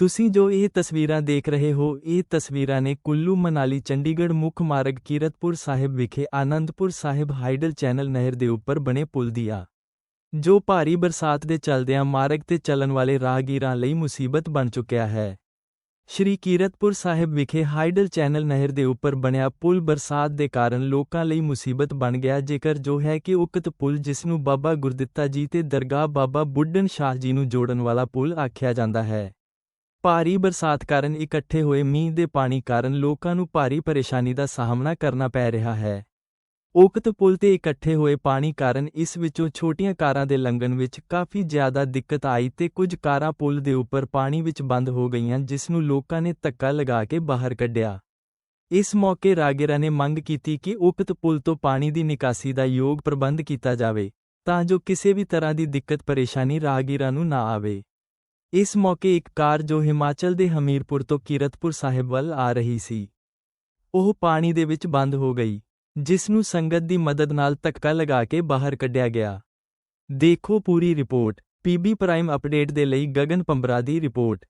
ਤੁਸੀਂ ਜੋ ਇਹ ਤਸਵੀਰਾਂ ਦੇਖ ਰਹੇ ਹੋ, ਇਹ ਤਸਵੀਰਾਂ ਨੇ ਕੁੱਲੂ ਮਨਾਲੀ ਚੰਡੀਗੜ੍ਹ ਮੁੱਖ ਮਾਰਗ ਕੀਰਤਪੁਰ ਸਾਹਿਬ ਵਿਖੇ ਆਨੰਦਪੁਰ ਸਾਹਿਬ ਹਾਈਡਲ ਚੈਨਲ ਨਹਿਰ ਦੇ ਉੱਪਰ ਬਣੇ ਪੁਲ ਦੀਆਂ ਜੋ ਭਾਰੀ ਬਰਸਾਤ ਦੇ ਚਲਦਿਆਂ ਮਾਰਗ ਤੇ ਚੱਲਣ ਵਾਲੇ ਰਾਹਗੀਰਾਂ ਲਈ ਮੁਸੀਬਤ ਬਣ ਚੁੱਕਿਆ ਹੈ। ਸ਼੍ਰੀ ਕੀਰਤਪੁਰ ਸਾਹਿਬ ਵਿਖੇ ਹਾਈਡਲ ਚੈਨਲ ਨਹਿਰ ਦੇ ਉੱਪਰ ਬਣਿਆ ਪੁਲ ਬਰਸਾਤ ਦੇ ਕਾਰਨ ਲੋਕਾਂ ਲਈ ਮੁਸੀਬਤ ਬਣ ਗਿਆ, ਜੇਕਰ ਜੋ ਹੈ ਕਿ ਉਕਤ ਪੁਲ ਜਿਸ ਨੂੰ ਬਾਬਾ ਗੁਰਦਿੱਤਾ ਜੀ ਤੇ ਦਰਗਾਹ ਬਾਬਾ ਬੁੱਢਨ ਸ਼ਾਹ ਜੀ ਨੂੰ ਜੋੜਨ ਵਾਲਾ ਪੁਲ ਆਖਿਆ ਜਾਂਦਾ ਹੈ। ਭਾਰੀ ਬਰਸਾਤ ਕਾਰਨ ਇਕੱਠੇ ਹੋਏ ਮੀਂਹ ਦੇ ਪਾਣੀ ਕਾਰਨ ਲੋਕਾਂ ਨੂੰ ਭਾਰੀ ਪਰੇਸ਼ਾਨੀ ਦਾ ਸਾਹਮਣਾ ਕਰਨਾ ਪੈ ਰਿਹਾ ਹੈ। ਉਕਤ ਪੁਲ ਤੇ ਇਕੱਠੇ ਹੋਏ ਪਾਣੀ ਕਾਰਨ ਇਸ ਵਿੱਚੋਂ ਛੋਟੀਆਂ ਕਾਰਾਂ ਦੇ ਲੰਘਣ ਵਿੱਚ ਕਾਫੀ ਜ਼ਿਆਦਾ ਦਿੱਕਤ ਆਈ ਤੇ ਕੁਝ ਕਾਰਾਂ ਪੁਲ ਦੇ ਉੱਪਰ ਪਾਣੀ ਵਿੱਚ ਬੰਦ ਹੋ ਗਈਆਂ, ਜਿਸ ਨੂੰ ਲੋਕਾਂ ਨੇ ਧੱਕਾ ਲਗਾ ਕੇ ਬਾਹਰ ਕੱਢਿਆ। ਇਸ ਮੌਕੇ ਰਾਗੇਰਾ ਨੇ ਮੰਗ ਕੀਤੀ ਕਿ ਉਕਤ ਪੁਲ ਤੋਂ ਪਾਣੀ ਦੀ ਨਿਕਾਸੀ ਦਾ ਯੋਗ ਪ੍ਰਬੰਧ ਕੀਤਾ ਜਾਵੇ, ਤਾਂ ਜੋ ਕਿਸੇ ਵੀ ਤਰ੍ਹਾਂ ਦੀ ਦਿੱਕਤ ਪਰੇਸ਼ਾਨੀ ਰਾਹਗੀਰਾਂ ਨੂੰ ਨਾ ਆਵੇ। ਇਸ ਮੌਕੇ ਇੱਕ ਕਾਰ ਜੋ ਹਿਮਾਚਲ ਦੇ ਹਮੀਰਪੁਰ ਤੋਂ ਕੀਰਤਪੁਰ ਸਾਹਿਬ ਵੱਲ ਆ ਰਹੀ ਸੀ। ਉਹ ਪਾਣੀ ਦੇ ਵਿੱਚ ਬੰਦ ਹੋ ਗਈ, ਜਿਸ ਨੂੰ ਸੰਗਤ ਦੀ ਮਦਦ ਨਾਲ ਧੱਕਾ ਲਗਾ ਕੇ ਬਾਹਰ ਕੱਢਿਆ ਗਿਆ। ਦੇਖੋ ਪੂਰੀ ਰਿਪੋਰਟ ਪੀਬੀ ਪ੍ਰਾਈਮ ਅਪਡੇਟ ਦੇ ਲਈ ਗਗਨ ਪੰਬਰਾ ਦੀ ਰਿਪੋਰਟ।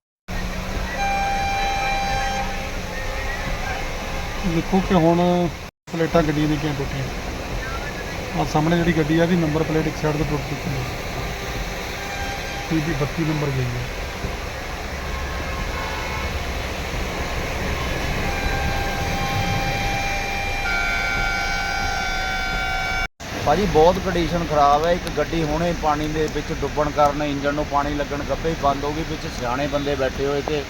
ਦੇਖੋ ਕਿ ਹੁਣ ਪਲੇਟਾਂ ਗੱਡੀਆਂ ਦੀਆਂ ਕਿਵੇਂ ਟੁੱਟੀਆਂ। ਆ ਸਾਹਮਣੇ ਜਿਹੜੀ ਗੱਡੀ ਆ, ਇਹਦੀ ਨੰਬਰ ਪਲੇਟ ਇੱਕ ਸਾਈਡ ਤੋਂ ਟੁੱਟ ਚੁੱਕੀ ਹੈ। ਪੀਬੀ 32 ਨੰਬਰ ਗਈ ਹੈ ਭਾਜੀ, ਬਹੁਤ ਕੰਡੀਸ਼ਨ ਖਰਾਬ ਹੈ। ਇੱਕ ਗੱਡੀ ਹੁਣੇ ਪਾਣੀ ਦੇ ਵਿੱਚ ਡੁੱਬਣ ਕਾਰਨ ਇੰਜਨ ਨੂੰ ਪਾਣੀ ਲੱਗਣ, ਗੱਪੇ ਬੰਦ ਹੋ ਗਈ ਵਿੱਚ ਸਿਆਣੇ ਬੰਦੇ ਬੈਠੇ ਹੋਏ ਤੇ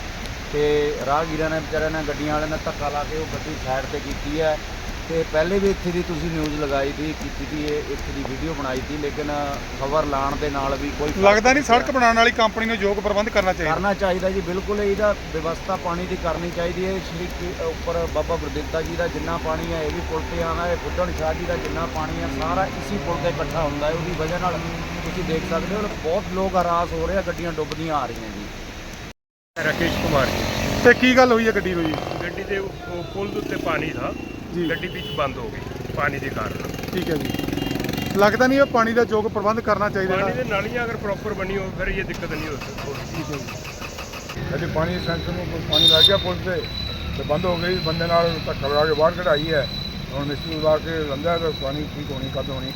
ਤੇ ਰਾਹਗੀਰਾਂ ਨੇ, ਵਿਚਾਰਿਆਂ ਨੇ, ਗੱਡੀਆਂ ਵਾਲਿਆਂ ਨੇ ਧੱਕਾ ਲਾ ਕੇ ਉਹ ਗੱਡੀ ਸਾਈਡ ਤੇ ਕੀਤੀ ਹੈ। ਤੇ ਪਹਿਲੇ ਵੀ ਇੱਥੇ ਦੀ ਤੁਸੀਂ ਨਿਊਜ਼ ਲਗਾਈ ਦੀ ਕੀਤੀ ਦੀ ਇਹ ਇੱਥੇ ਦੀ ਵੀਡੀਓ ਬਣਾਈ ਦੀ ਲੇਕਿਨ ਖਬਰ ਲਾਣ ਦੇ ਨਾਲ ਵੀ ਕੋਈ ਲੱਗਦਾ ਨਹੀਂ ਸੜਕ ਬਣਾਉਣ ਵਾਲੀ ਕੰਪਨੀ ਨੂੰ ਯੋਗ ਪ੍ਰਬੰਧ ਕਰਨਾ ਚਾਹੀਦਾ। ਕਰਨਾ ਚਾਹੀਦਾ ਜੀ ਬਿਲਕੁਲ ਇਹਦਾ ਵਿਵਸਥਾ ਪਾਣੀ ਦੀ ਕਰਨੀ ਚਾਹੀਦੀ ਹੈ ਸ਼੍ਰੀ ਉੱਪਰ ਬਾਬਾ ਗੁਰਦਿੱਤਾ ਜੀ ਦਾ ਜਿੰਨਾ ਪਾਣੀ ਹੈ ਇਹ ਵੀ ਪੁਲ ਤੇ ਆਣਾ ਹੈ ਬੁੱਢਣ ਸ਼ਾਹ ਜੀ ਦਾ ਜਿੰਨਾ ਪਾਣੀ ਹੈ ਸਾਰਾ ਇਸੇ ਪੁਲ ਤੇ ਇਕੱਠਾ ਹੁੰਦਾ ਹੈ ਉਹਦੀ ਵਜ੍ਹਾ ਨਾਲ ਤੁਸੀਂ ਦੇਖ ਸਕਦੇ ਹੋ ਬਹੁਤ ਲੋਕ ਆਰਾਸ ਹੋ ਰਹੇ ਆ ਗੱਡੀਆਂ ਡੁੱਬਦੀਆਂ ਆ ਰਹੀਆਂ ਜੀ। ਰਾਕੇਸ਼ ਕੁਮਾਰ ਜੀ। ਤੇ ਕੀ ਗੱਲ ਹੋਈ ਹੈ ਗੱਡੀ ਨੂੰ ਜੀ? ਗੱਡੀ ਦੇ ਉਹ- ਦੇ ਉੱਤੇ ਪਾਣੀ ਦਾ ਜੀ। ਗੱਡੀ ਵਿੱਚ ਬੰਦ ਹੋ ਗਈ ਪਾਣੀ ਦੇ ਕਾਰਨ। ਠੀਕ ਹੈ ਜੀ। ਲੱਗਦਾ ਨਹੀਂ ਇਹ ਪਾਣੀ ਦਾ ਯੋਗ ਪ੍ਰਬੰਧ ਕਰਨਾ ਚਾਹੀਦਾ। ਪਾਣੀ। ਦੇ ਨਾਲੀਆਂ ਅਗਰ ਪ੍ਰੋਪਰ ਬਣੀ ਹੋ ਫਿਰ ਇਹ ਦਿੱਕਤ ਨਹੀਂ ਹੋ ਸਕਦੀ। ਠੀਕ ਹੈ ਜੀ। ਇਹਦੇ ਪਾਣੀ ਦੇ ਸੈਂਸਰ ਨੂੰ ਕੋਈ ਪਾਣੀ ਲੱਗ ਗਿਆ ਪੁਲ ਤੇ ਤੇ ਬੰਦ ਹੋ ਗਈ। ਬੰਦੇ ਨਾਲ ਧੱਕਾ ਲਗਾ ਕੇ ਬਾਹਰ ਕਢਾਈ ਹੈ। ਹੁਣ ਮਿਸਤਰੀ ਲਾ ਕੇ ਲੰਦਾ ਤਾਂ ਪਾਣੀ ਠੀਕ ਹੋਣੀ ਕਦ ਹੋਣੀ।